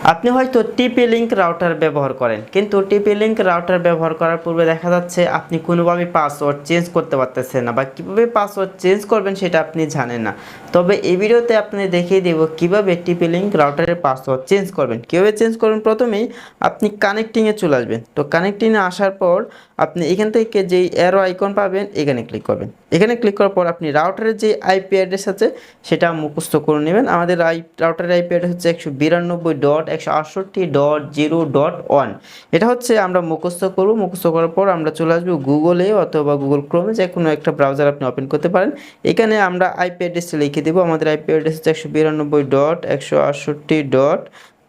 আপনি হয়তো টিপি লিঙ্ক রাউটার ব্যবহার করেন, কিন্তু টিপি লিঙ্ক রাউটার ব্যবহার করার পূর্বে দেখা যাচ্ছে আপনি কোনোভাবে পাসওয়ার্ড চেঞ্জ করতে পারতেছেন না বা কীভাবে পাসওয়ার্ড চেঞ্জ করবেন সেটা আপনি জানেন না। তবে এই ভিডিওতে আপনি দেখিয়ে দেব কীভাবে টিপি লিঙ্ক রাউটারের পাসওয়ার্ড চেঞ্জ করবেন। কীভাবে চেঞ্জ করবেন? প্রথমেই আপনি কানেক্টিংয়ে চলে আসবেন। তো কানেক্টিংয়ে আসার পর আপনি এখান থেকে যেই অ্যারো আইকন পাবেন, এখানে ক্লিক করবেন। এখানে ক্লিক করার পর আপনি রাউটারের যে আইপি অ্যাড্রেস আছে, সেটা মুখস্থ করে নেবেন। আমাদের আই রাউটারের আইপি অ্যাড্রেস হচ্ছে একশো বিরানব্বই ডট, একশো আটষট্টি ডট, জিরো ডট ওয়ান। এটা হচ্ছে আমরা মুখস্থ করব। মুখস্থ করার পর আমরা চলে আসব গুগলে অথবা গুগল ক্রোমে যে কোনো একটা ব্রাউজার আপনি ওপেন করতে পারেন। এখানে আমরা আইপি অ্যাড্রেসটা লিখে দেবো। আমাদের আইপি অ্যাড্রেস হচ্ছে একশো বিরানব্বই ডট, একশো আটষট্টি ডট,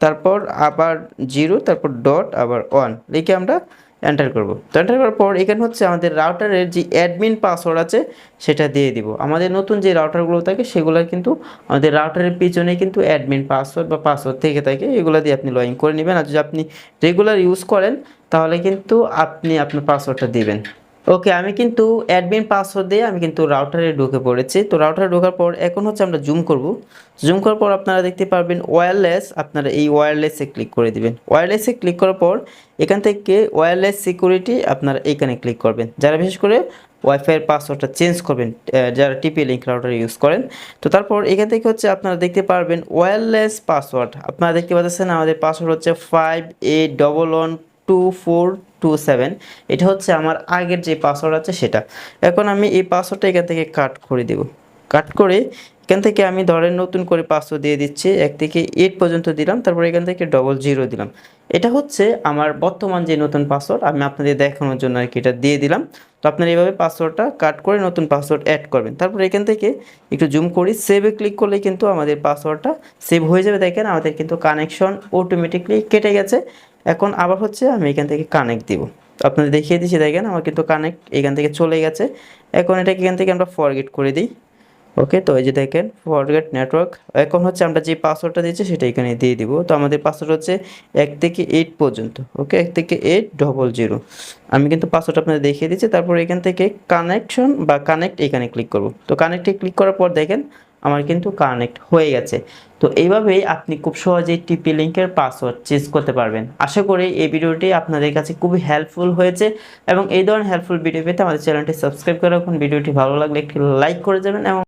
তারপর আবার জিরো, তারপর ডট, আবার ওয়ান লিখে আমরা এন্টার করব। তো এন্টার করার পর এখানে হচ্ছে আমাদের রাউটারের যে অ্যাডমিন পাসওয়ার্ড আছে, সেটা দিয়ে দিব। আমাদের নতুন যে রাউটারগুলো থাকে, সেগুলো কিন্তু আমাদের রাউটারের পিছনে কিন্তু অ্যাডমিন পাসওয়ার্ড বা পাসওয়ার্ড থেকে থাকে, এগুলো দিয়ে আপনি লগ করে নেবেন। আর যদি আপনি রেগুলার ইউজ করেন, তাহলে কিন্তু আপনি আপনার পাসওয়ার্ডটা দিবেন। ওকে, আমি কিন্তু অ্যাডমিন পাসওয়ার্ড দিয়ে আমি কিন্তু রাউটারে ঢুকে পড়েছি। তো রাউটারে ঢোকার পর এখন হচ্ছে আমরা জুম করব। জুম করার পর আপনারা দেখতে পারবেন ওয়্যারলেস আপনারা এই ওয়্যারলেসে ক্লিক করে দিবেন। ওয়্যারলেসে ক্লিক করার পর এখান থেকে ওয়্যারলেস সিকিউরিটি আপনারা এইখানে ক্লিক করবেন। যারা বিশেষ করে ওয়াইফাইয়ের পাসওয়ার্ডটা চেঞ্জ করবেন যারা টিপি লিঙ্ক রাউটার ইউজ করেন, তো তারপর এখান থেকে হচ্ছে আপনারা দেখতে পারবেন ওয়্যারলেস পাসওয়ার্ড আপনারা দেখতে পাচ্ছেন আমাদের পাসওয়ার্ড হচ্ছে five eight double one two four two seven. এটা হচ্ছে আমার আগের যে পাসওয়ার্ড আছে সেটা। এখন আমি এই পাসওয়ার্ডটা এখান থেকে কাট করে দেব। কাট করে এখান থেকে আমি ধরেন নতুন করে পাসওয়ার্ড দিয়ে দিচ্ছি। এক থেকে এইট পর্যন্ত দিলাম, তারপর এখান থেকে ডবল জিরো দিলাম। এটা হচ্ছে আমার বর্তমান যে নতুন পাসওয়ার্ড আমি আপনাদের দেখানোর জন্য আর কি এটা দিয়ে দিলাম। তো আপনারা এইভাবে পাসওয়ার্ডটা কাট করে নতুন পাসওয়ার্ড অ্যাড করবেন। তারপর এখান থেকে একটু জুম করি সেভে ক্লিক করলে কিন্তু আমাদের পাসওয়ার্ডটা সেভ হয়ে যাবে। দেখেন আমাদের কিন্তু কানেকশন অটোমেটিকলি কেটে গেছে। এখন আবার হচ্ছে আমি এখান থেকে কানেক্ট দিব। আপনাদের দেখিয়ে দিচ্ছি, দেখেন আমার কিন্তু কানেক্ট এখান থেকে চলে গেছে। এখন এটাকে এখান থেকে আমরা ফরগেট করে দিই। ওকে তো এই যে দেখেন ফরগেট নেটওয়ার্ক এখন হচ্ছে আমরা যে পাসওয়ার্ডটা দিচ্ছি সেটা এখানে দিয়ে দিব। তো আমাদের পাসওয়ার্ড হচ্ছে এক থেকে এইট পর্যন্ত। ওকে এক থেকে এইট ডবল জিরো আমি কিন্তু পাসওয়ার্ড আপনাদের দেখিয়ে দিচ্ছি। তারপর এখান থেকে কানেকশন বা কানেক্ট এখানে ক্লিক করব। তো কানেক্টে ক্লিক করার পর দেখেন, আমার কিন্তু কানেক্ট হয়ে গেছে। তো এইভাবেই আপনি খুব সহজেই টিপি লিঙ্কের পাসওয়ার্ড চেঞ্জ করতে পারবেন। আশা করি এই ভিডিওটি আপনাদের কাছে খুবই হেল্পফুল হয়েছে এবং এই ধরনের হেল্পফুল ভিডিও পেতে আমাদের চ্যানেলটি সাবস্ক্রাইব করে রাখুন। ভিডিওটি ভালো লাগলে একটি লাইক করে যাবেন এবং